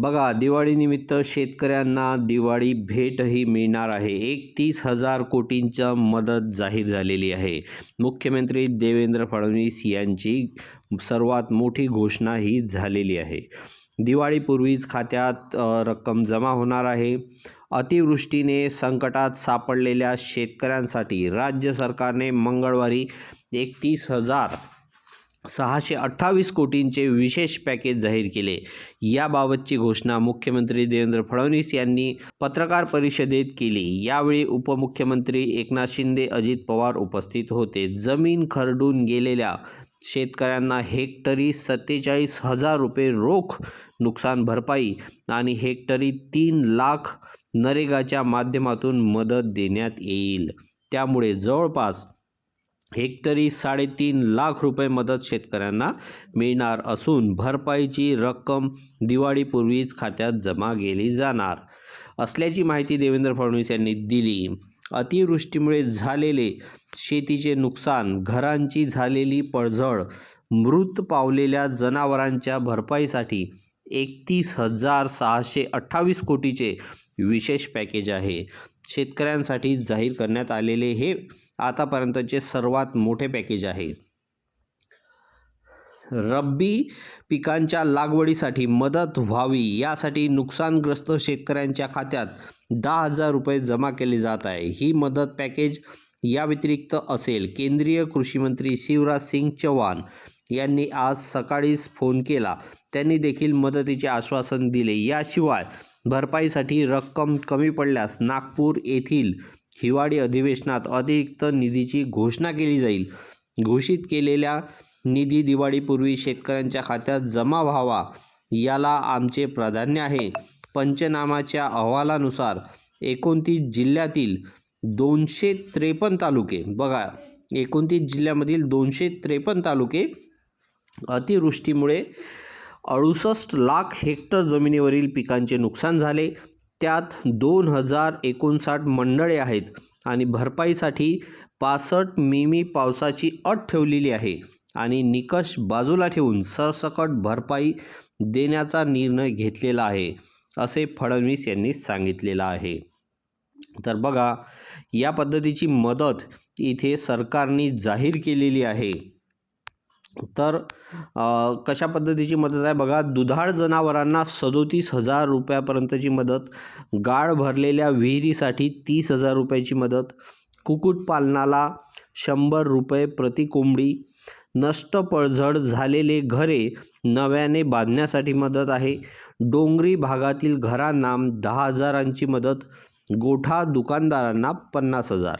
बघा दिवाळीनिमित्त शेतकऱ्यांना दिवाळी भेटही मिळणार आहे. एकतीस हजार कोटींच्या मदत जाहीर झालेली आहे. मुख्यमंत्री देवेंद्र फडणवीस यांची सर्वात मोठी घोषणा ही झालेली आहे. दिवाळीपूर्वीच खात्यात रक्कम जमा होणार आहे. अतिवृष्टीने संकटात सापडलेल्या शेतकऱ्यांसाठी राज्य सरकारने मंगळवारी एकतीस हजार सहाशे अठ्ठावीस कोटींचे विशेष पॅकेज जाहीर केले. याबाबतची घोषणा मुख्यमंत्री देवेंद्र फडणवीस यांनी पत्रकार परिषदेत केली. यावेळी उपमुख्यमंत्री एकनाथ शिंदे अजित पवार उपस्थित होते. जमीन खरडून गेलेल्या शेतकऱ्यांना हेक्टरी सत्तेचाळीस हजार रुपये रोख नुकसान भरपाई आणि हेक्टरी तीन लाख नरेगाच्या माध्यमातून मदत देण्यात येईल. त्यामुळे जवळपास हेक्टरी साडेतीन लाख रुपये मदत शेतकऱ्यांना मिळणार असून भरपाईची रक्कम दिवाळीपूर्वीच खात्यात जमा केली जाणार असल्याची माहिती देवेंद्र फडणवीस यांनी दिली. अतिवृष्टीमुळे झालेले शेतीचे नुकसान घरांची झालेली पडझड मृत पावलेल्या जनावरांच्या भरपाईसाठी एकतीस हजार सहाशे अठ्ठावीस कोटीचे विशेष पॅकेज आहे. शेतकऱ्यांसाठी जाहीर करण्यात आलेले हे आतापर्यंतचे सर्वात मोठे पॅकेज आहे. रब्बी पिकांच्या लागवडीसाठी मदत व्हावी यासाठी नुकसानग्रस्त शेतकऱ्यांच्या खात्यात दहा हजार रुपये जमा केले जात आहे. ही मदत पॅकेज या व्यतिरिक्त असेल. केंद्रीय कृषी मंत्री शिवराज सिंग चौहान यांनी आज सकाळीच फोन केला. त्यांनी देखील मदतीचे आश्वासन दिले. याशिवाय भरपाईसाठी रक्कम कमी पडल्यास नागपूर येथील हिवाळी अधिवेशनात अतिरिक्त निधीची घोषणा केली जाईल. घोषित केलेल्या निधी दिवाळीपूर्वी शेतकऱ्यांच्या खात्यात जमा व्हावा याला आमचे प्राधान्य आहे. पंचनामाच्या अहवालानुसार एकोणतीस जिल्ह्यातील दोनशे त्रेपन्न तालुके बघा एकोणतीस जिल्ह्यामधील दोनशे त्रेपन्न तालुके अतिवृष्टीमुळे अडुसष्ट लाख हेक्टर जमिनीवरील पिकांचे नुकसान झाले. त्यात दोन हजार एकोणसाठ मंडळे आहेत आणि भरपाईसाठी पासष्ट मिमी पावसाची अट ठेवलेली आहे आणि निकष बाजूला ठेवून सरसकट भरपाई देण्याचा निर्णय घेतलेला आहे असे फडणवीस यांनी सांगितलेलं आहे. तर बघा या पद्धतीची मदत इथे सरकारने जाहीर केलेली आहे. तर कशा पद्धतीची मदत आहे? बघा दुधाळ जनावरांना सदोतीस हजार रुपयापर्यंतची मदत गाळ भरलेल्या विहिरीसाठी तीस हजार रुपयाची मदत कुक्कुटपालनाला शंभर रुपये प्रति कोंबडी नष्ट पळझड झालेले घरे नव्याने बांधण्यासाठी मदत आहे डोंगरी भागातील घरांना दहा हजारांची मदत गोठा दुकानदारांना पन्नास हजार.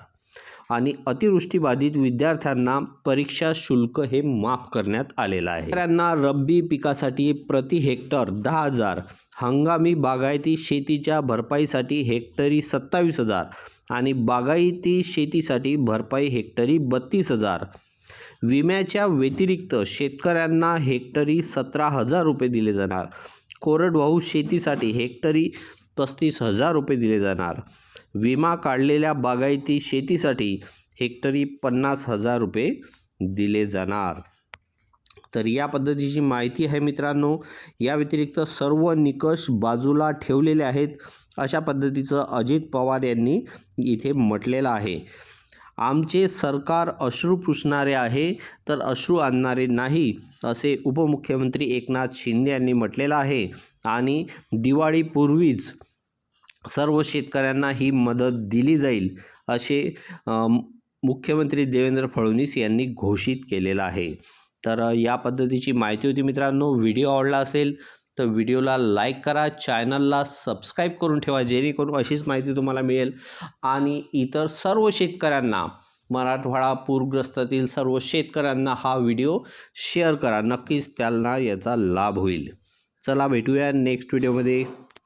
आणि अतिवृष्टीबाधित विद्यार्थ्यांना परीक्षा शुल्क हे माफ करण्यात आलेलं आहे. शेतकऱ्यांना रब्बी पिकासाठी प्रति हेक्टर दहा हजार हंगामी बागायती शेतीच्या भरपाईसाठी हेक्टरी सत्तावीस हजार आणि बागायती शेतीसाठी भरपाई हेक्टरी बत्तीस हजार. विम्याच्या व्यतिरिक्त शेतकऱ्यांना हेक्टरी सतरा हजार रुपये दिले जाणार. कोरडवाहू शेतीसाठी हेक्टरी पस्तीस हजार रुपये दिले जाणार. विमा काढलेल्या बागायती शेतीसाठी हेक्टरी पन्नास हजार रुपये दिले जाणार. तर या पद्धतीची माहिती आहे मित्रांनो. या व्यतिरिक्त सर्व निकष बाजूला ठेवलेले आहेत. अशा पद्धतीचं अजित पवार यांनी इथे म्हटलेलं आहे. आमचे सरकार अश्रू पुसणारे आहे तर अश्रू आणणारे नाही असे उपमुख्यमंत्री एकनाथ शिंदे यांनी म्हटलेलं आहे. आणि दिवाळीपूर्वीच सर्व शेतकऱ्यांना ही मदत दिली जाईल असे मुख्यमंत्री देवेंद्र फडणवीस यांनी घोषित केलेलं आहे. तर या पद्धतीची माहिती होती मित्रांनो. व्हिडिओ आवडला असेल तर व्हिडिओला लाईक करा चॅनलला सबस्क्राईब करून ठेवा जेणेकरून अशीच माहिती तुम्हाला मिळेल. आणि इतर सर्व शेतकऱ्यांना मराठवाडा पूरग्रस्तातील सर्व शेतकऱ्यांना हा व्हिडिओ शेअर करा. नक्कीच त्यांना याचा लाभ होईल. चला भेटूया नेक्स्ट व्हिडिओमध्ये